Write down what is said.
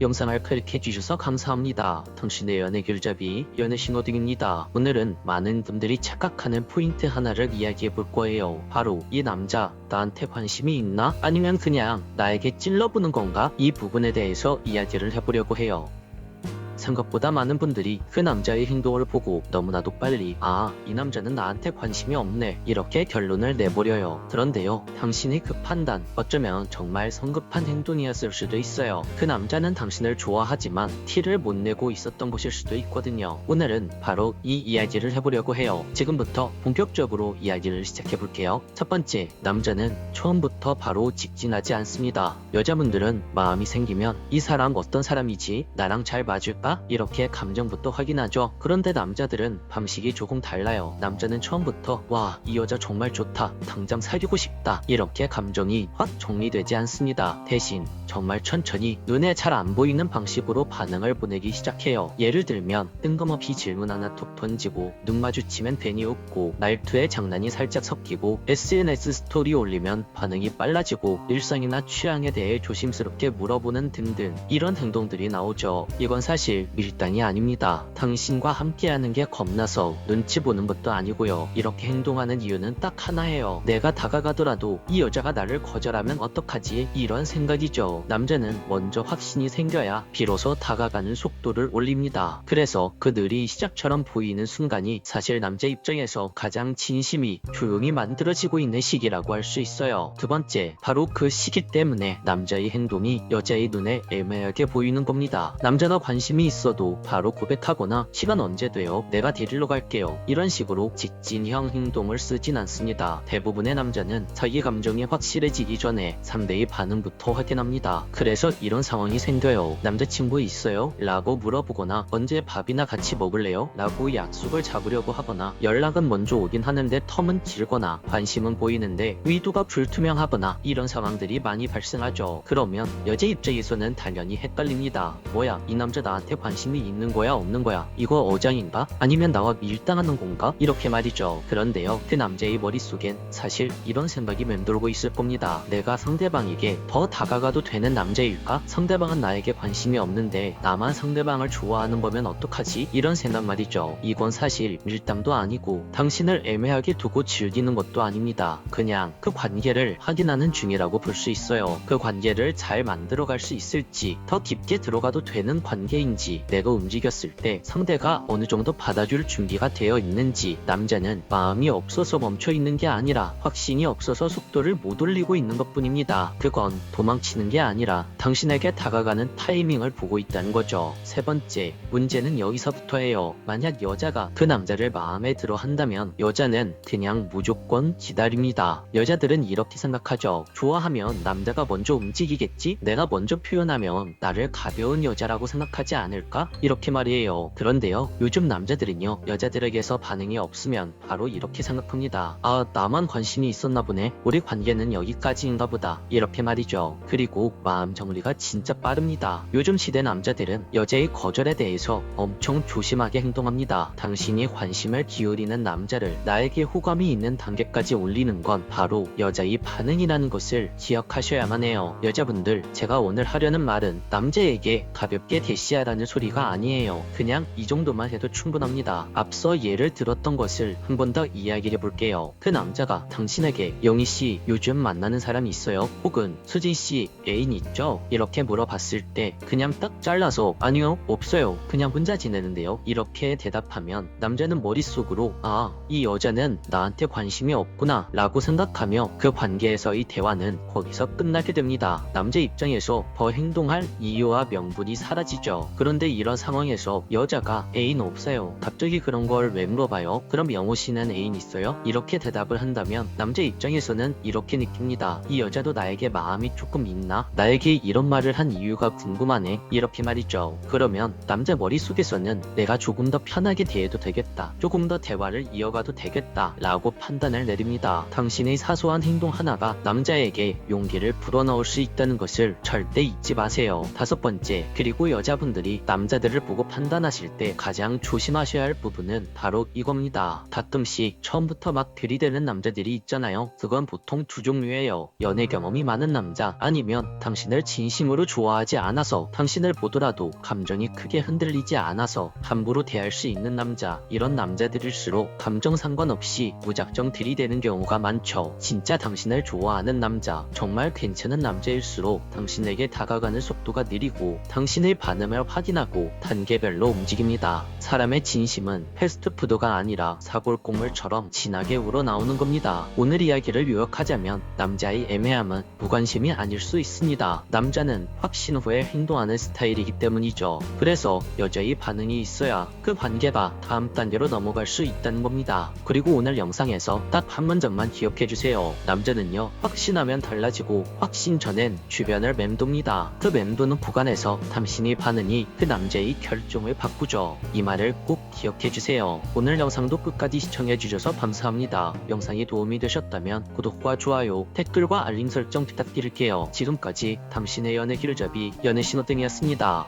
영상을 클릭해주셔서 감사합니다. 당신의 연애 길잡이 연애 신호등입니다. 오늘은 많은 분들이 착각하는 포인트 하나를 이야기해 볼 거예요. 바로 이 남자 나한테 관심이 있나? 아니면 그냥 나에게 찔러보는 건가? 이 부분에 대해서 이야기를 해보려고 해요. 생각보다 많은 분들이 그 남자의 행동을 보고 너무나도 빨리 아, 이 남자는 나한테 관심이 없네 이렇게 결론을 내버려요. 그런데요, 당신의 그 판단 어쩌면 정말 성급한 행동이었을 수도 있어요. 그 남자는 당신을 좋아하지만 티를 못 내고 있었던 것일 수도 있거든요. 오늘은 바로 이 이야기를 해보려고 해요. 지금부터 본격적으로 이야기를 시작해 볼게요. 첫 번째, 남자는 처음부터 바로 직진하지 않습니다. 여자분들은 마음이 생기면 이 사람 어떤 사람이지 나랑 잘 맞을까? 이렇게 감정부터 확인하죠. 그런데 남자들은 방식이 조금 달라요. 남자는 처음부터 와, 이 여자 정말 좋다. 당장 사귀고 싶다. 이렇게 감정이 확 정리되지 않습니다. 대신 정말 천천히 눈에 잘 안 보이는 방식으로 반응을 보내기 시작해요. 예를 들면 뜬금없이 질문 하나 툭 던지고 눈 마주치면 괜히 웃고 말투에 장난이 살짝 섞이고 SNS 스토리 올리면 반응이 빨라지고 일상이나 취향에 대해 조심스럽게 물어보는 등등 이런 행동들이 나오죠. 이건 사실 밀당이 아닙니다. 당신과 함께하는 게 겁나서 눈치 보는 것도 아니고요. 이렇게 행동하는 이유는 딱 하나예요. 내가 다가가더라도 이 여자가 나를 거절하면 어떡하지? 이런 생각이죠. 남자는 먼저 확신이 생겨야 비로소 다가가는 속도를 올립니다. 그래서 그늘이 시작처럼 보이는 순간이 사실 남자 입장에서 가장 진심이 조용히 만들어지고 있는 시기라고 할 수 있어요. 두 번째, 바로 그 시기 때문에 남자의 행동이 여자의 눈에 애매하게 보이는 겁니다. 남자가 관심이 있어도 바로 고백하거나 시간 언제 돼요? 내가 데리러 갈게요. 이런 식으로 직진형 행동을 쓰진 않습니다. 대부분의 남자는 자기 감정이 확실해지기 전에 상대의 반응부터 확인합니다. 그래서 이런 상황이 생겨요. 남자친구 있어요? 라고 물어보거나 언제 밥이나 같이 먹을래요? 라고 약속을 잡으려고 하거나 연락은 먼저 오긴 하는데 텀은 길거나 관심은 보이는데 의도가 불투명하거나 이런 상황들이 많이 발생하죠. 그러면 여자 입장에서는 당연히 헷갈립니다. 뭐야 이 남자 나한테 관심이 있는 거야 없는 거야 이거 어장인가? 아니면 나와 밀당하는 건가? 이렇게 말이죠. 그런데요 그 남자의 머릿속엔 사실 이런 생각이 맴돌고 있을 겁니다. 내가 상대방에게 더 다가가도 되는 남자일까? 상대방은 나에게 관심이 없는데 나만 상대방을 좋아하는 거면 어떡하지? 이런 생각 말이죠. 이건 사실 밀당도 아니고 당신을 애매하게 두고 즐기는 것도 아닙니다. 그냥 그 관계를 확인하는 중이라고 볼 수 있어요. 그 관계를 잘 만들어갈 수 있을지 더 깊게 들어가도 되는 관계인지 내가 움직였을 때 상대가 어느 정도 받아줄 준비가 되어 있는지 남자는 마음이 없어서 멈춰 있는 게 아니라 확신이 없어서 속도를 못 올리고 있는 것 뿐입니다. 그건 도망치는 게 아니라 당신에게 다가가는 타이밍을 보고 있다는 거죠. 세 번째, 문제는 여기서부터예요. 만약 여자가 그 남자를 마음에 들어 한다면 여자는 그냥 무조건 기다립니다. 여자들은 이렇게 생각하죠. 좋아하면 남자가 먼저 움직이겠지? 내가 먼저 표현하면 나를 가벼운 여자라고 생각하지 않을 까? 이렇게 말이에요. 그런데요, 요즘 남자들은요, 여자들에게서 반응이 없으면 바로 이렇게 생각합니다. 아, 나만 관심이 있었나 보네. 우리 관계는 여기까지인가 보다. 이렇게 말이죠. 그리고 마음 정리가 진짜 빠릅니다. 요즘 시대 남자들은 여자의 거절에 대해서 엄청 조심하게 행동합니다. 당신이 관심을 기울이는 남자를 나에게 호감이 있는 단계까지 올리는 건 바로 여자의 반응이라는 것을 기억하셔야만 해요. 여자분들, 제가 오늘 하려는 말은 남자에게 가볍게 대시하라는 소리가 아니에요. 그냥 이 정도만 해도 충분합니다. 앞서 예를 들었던 것을 한 번 더 이야기해 볼게요. 그 남자가 당신에게 영희 씨 요즘 만나는 사람 있어요? 혹은 수진 씨 애인 있죠? 이렇게 물어봤을 때 그냥 딱 잘라서 아니요 없어요 그냥 혼자 지내는데요 이렇게 대답하면 남자는 머릿속으로 아 이 여자는 나한테 관심이 없구나 라고 생각하며 그 관계에서의 대화는 거기서 끝나게 됩니다 남자 입장에서 더 행동할 이유와 명분이 사라지죠 그런 데 이런 상황에서 여자가 애인 없어요. 갑자기 그런 걸 왜 물어봐요? 그럼 영호 씨는 애인 있어요? 이렇게 대답을 한다면 남자 입장에서는 이렇게 느낍니다. 이 여자도 나에게 마음이 조금 있나? 나에게 이런 말을 한 이유가 궁금하네. 이렇게 말이죠. 그러면 남자 머릿속에서는 내가 조금 더 편하게 대해도 되겠다. 조금 더 대화를 이어가도 되겠다. 라고 판단을 내립니다. 당신의 사소한 행동 하나가 남자에게 용기를 불어넣을 수 있다는 것을 절대 잊지 마세요. 다섯 번째 그리고 여자분들이 남자들을 보고 판단하실 때 가장 조심하셔야 할 부분은 바로 이겁니다. 가끔씩 처음부터 막 들이대는 남자들이 있잖아요. 그건 보통 두 종류예요. 연애 경험이 많은 남자 아니면 당신을 진심으로 좋아하지 않아서 당신을 보더라도 감정이 크게 흔들리지 않아서 함부로 대할 수 있는 남자 이런 남자들일수록 감정 상관없이 무작정 들이대는 경우가 많죠. 진짜 당신을 좋아하는 남자 정말 괜찮은 남자일수록 당신에게 다가가는 속도가 느리고 당신의 반응을 확인하고 단계별로 움직입니다. 사람의 진심은 패스트푸드가 아니라 사골국물처럼 진하게 우러나오는 겁니다. 오늘 이야기를 요약하자면 남자의 애매함은 무관심이 아닐 수 있습니다. 남자는 확신 후에 행동하는 스타일이기 때문이죠. 그래서 여자의 반응이 있어야 그 관계가 다음 단계로 넘어갈 수 있다는 겁니다. 그리고 오늘 영상에서 딱 한 문장만 기억해주세요. 남자는요 확신하면 달라지고 확신 전엔 주변을 맴돕니다. 그 맴도는 구간에서 당신의 반응이 그 남자의 결정을 바꾸죠. 이 말을 꼭 기억해주세요. 오늘 영상도 끝까지 시청해주셔서 감사합니다. 영상이 도움이 되셨다면 구독과 좋아요, 댓글과 알림 설정 부탁드릴게요. 지금까지 당신의 연애 길잡이 연애 신호등이었습니다.